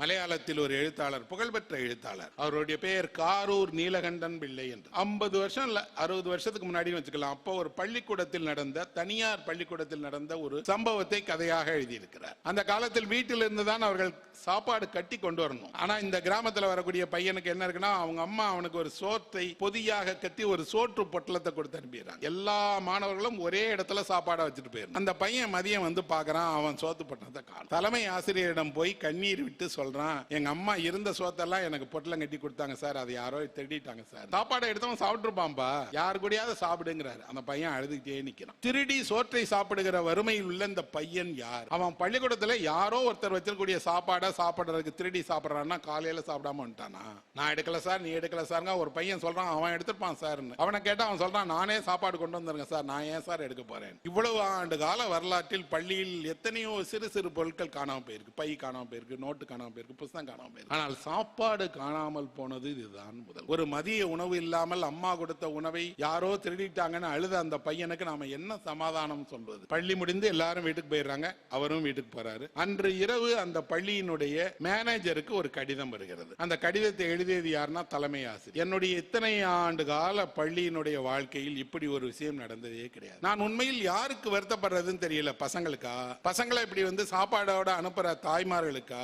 மலையாளத்தில் ஒரு எழுத்தாளர் புகழ்பெற்ற எழுத்தாளர். அவருடைய பெயர் காரூர் நீலகண்டன் பிள்ளை என்று. ஐம்பது வருஷம் இல்ல அறுபது வருஷத்துக்கு முன்னாடி வச்சுக்கலாம். அப்போ ஒரு பள்ளிக்கூடத்தில் நடந்த தனியார் பள்ளிக்கூடத்தில் நடந்த ஒரு சம்பவத்தை கதையாக எழுதியிருக்கிறார். அந்த காலத்தில் வீட்டில் இருந்து தான் அவர்கள் சாப்பாடு கட்டி கொண்டு வரணும். ஆனா இந்த கிராமத்துல வரக்கூடிய பையனுக்கு என்ன இருக்குன்னா அவங்க அம்மா அவனுக்கு ஒரு சோற்றை பொதியாக கட்டி ஒரு சோற்று பொட்டலத்தை கொடுத்து அனுப்பிடுறாங்க. எல்லா மாணவர்களும் ஒரே இடத்துல சாப்பாடை வச்சுட்டு போயிடும் அந்த பையன் மதியம் வந்து பார்க்கறான் அவன் சோத்து பொட்டலத்தை காணும். தலைமை ஆசிரியரிடம் போய் கண்ணீர் விட்டு சொல்றான் எங்க அம்மா இருந்த சோத்தெல்லாம் எனக்கு பொட்டலம் கட்டி கொடுத்தாங்க சார். அதை யாரோ திருடிட்டாங்க சார். சாப்பாடை எடுத்தவன் சாப்பிட்டுருப்பான்பா. யார் கூடயாவது சாப்பிடுங்கிறாரு. அந்த பையன் அழுதுகிட்டே நிக்கிறான். திருடி சோற்றை சாப்பிடுகிற வறுமையில் உள்ள இந்த பையன் யார்? அவன் பள்ளிக்கூடத்துல யாரோ ஒருத்தர் வச்சிருக்கூடிய சாப்பாடை சாப்பிடுறதுக்கு திருடி சாப்பிடுறான்னா காலையில சாப்பிடாம வந்துட்டானா? நான் எடுக்கல சார் நீ எடுக்கல சாருங்க. ஒரு பையன் சொல்றான் அவன் எடுத்திருப்பான் சார்னு. அவனை கேட்டா அவன் சொல்றான் நானே சாப்பாடு கொண்டு வந்துருங்க சார். நான் ஏன் சார் எடுக்க போறேன்? இவ்வளவு ஆண்டு கால வரலாற்றில் பள்ளியில் எத்தனையோ சிறு சிறு பொருட்கள் காணாம போயிருக்கு. பை காணாம போயிருக்கு நோட்டு போயிருக்கு புஸ்தகம் காணாமல் போயிருக்கு. ஆனால் சாப்பாடு காணாமல் போனது இதுதான் முதல். ஒரு மதிய உணவு இல்லாமல் அம்மா கொடுத்த உணவை யாரோ திருடிட்டாங்கன்னு அழுத அந்த பையனுக்கு நாம என்ன சமாதானம் சொல்வது? பள்ளி முடிந்து எல்லாரும் வீட்டுக்கு போயிடுறாங்க அவரும் வீட்டுக்கு போறாரு. அன்று இரவு அந்த பள்ளியினுடைய மேனேஜருக்கு ஒரு கடிதம் வருகிறது. அந்த கடிதத்தை எழுதியது யாருன்னா தலைமை ஆசிரியர். என்னுடைய இத்தனை ஆண்டு கால பள்ளியினுடைய வாழ்க்கையில் இப்படி ஒரு விஷயம் நடந்ததே கிடையாது. நான் உண்மையில் யாருக்கு வருத்தப்படுறதுன்னு தெரியல. பசங்களுக்கா? பசங்களை இப்படி வந்து சாப்பாடோட அனுப்புற தாய்மார்களுக்கா?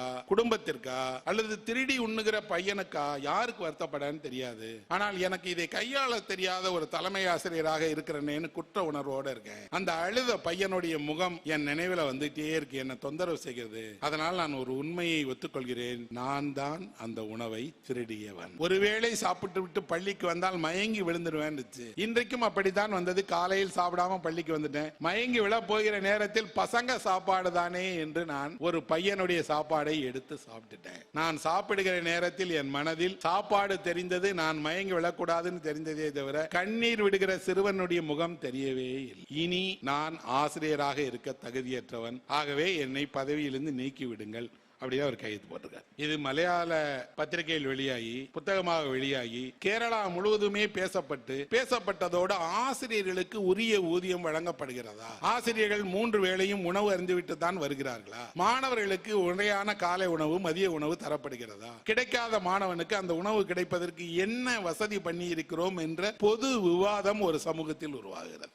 குடும்பத்திற்கா அல்லது திருடி உண்ணுகிற பையனுக்கா? யாருக்கு வருத்தப்படன்னு தெரியாது. ஆனால் எனக்கு இதை கையாள தெரியாத ஒரு தலைமை ஆசிரியராக இருக்கிறேன்னு குற்ற உணர்வோட இருக்கேன். அந்த அழுத பையனுடைய முகம் என் நினைவுல வந்துட்டே இருக்கு. என்ன தொந்தரவு செய்கிறது. அதனால் நான் ஒரு உண்மையை ஒத்துக்கொள்கிறேன். நான் தான் அந்த உணவை திருடியவன். ஒருவேளை சாப்பிட்டு விட்டு பள்ளிக்கு வந்தால் மயங்கி விழுந்துருவேன் இன்றைக்கும் அப்படித்தான் வந்தது. காலையில் சாப்பிடாம பள்ளிக்கு வந்துட்டேன். மயங்கி விழ போகிற நேரத்தில் பசங்க சாப்பாடு தானே என்று நான் ஒரு பையனுடைய சாப்பாடை எடுத்து சாப்பிட்டுட்டேன். நான் சாப்பிடுகிற நேரத்தில் என் மனதில் சாப்பாடு தெரிந்தது நான் மயங்கி விழக்கூடாதுன்னு தெரிந்ததே தவிர கண்ணீர் விடுகிற சிறுவனுடைய முகம் தெரியவே இல்லை. இனி நான் ஆசிரியராக இருக்க தகுதியற்றவன். ஆகவே என்னை பதவியிலிருந்து நீக்கி விடுங்கள் அப்படியே அவர் கையெழுத்து போட்டிருக்கார். இது மலையாள பத்திரிகையில் வெளியாகி புத்தகமாக வெளியாகி கேரளா முழுவதுமே பேசப்பட்டு பேசப்பட்டதோடு ஆசிரியர்களுக்கு உரிய ஊதியம் வழங்கப்படுகிறதா? ஆசிரியர்கள் மூன்று வேளையும் உணவு அறிந்துவிட்டு தான் வருகிறார்களா? மாணவர்களுக்கு உரையான காலை உணவு மதிய உணவு தரப்படுகிறதா? கிடைக்காத மாணவனுக்கு அந்த உணவு கிடைப்பதற்கு என்ன வசதி பண்ணி இருக்கிறோம் என்ற பொது விவாதம் ஒரு சமூகத்தில் உருவாகிறது.